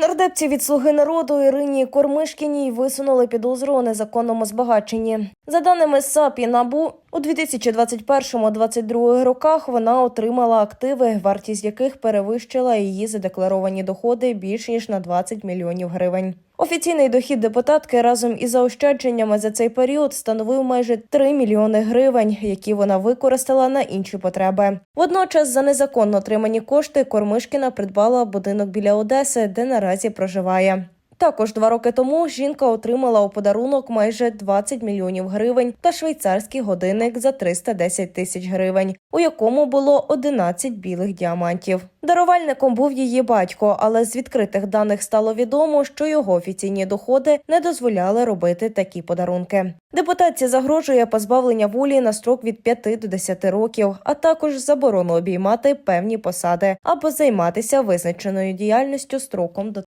Нардепці від слуги народу Ірині Кормишкіній висунули підозру у незаконному збагаченні. За даними САП і НАБУ, у 2021-2022 роках вона отримала активи, вартість яких перевищила її задекларовані доходи більш ніж на 20 мільйонів гривень. Офіційний дохід депутатки разом із заощадженнями за цей період становив майже 3 мільйони гривень, які вона використала на інші потреби. Водночас за незаконно отримані кошти Кормишкіна придбала будинок біля Одеси, де наразі проживає. Також два роки тому жінка отримала у подарунок майже 20 мільйонів гривень та швейцарський годинник за 310 тисяч гривень, у якому було 11 білих діамантів. Дарувальником був її батько, але з відкритих даних стало відомо, що його офіційні доходи не дозволяли робити такі подарунки. Депутатці загрожує позбавлення волі на строк від 5 до 10 років, а також заборону обіймати певні посади або займатися визначеною діяльністю строком до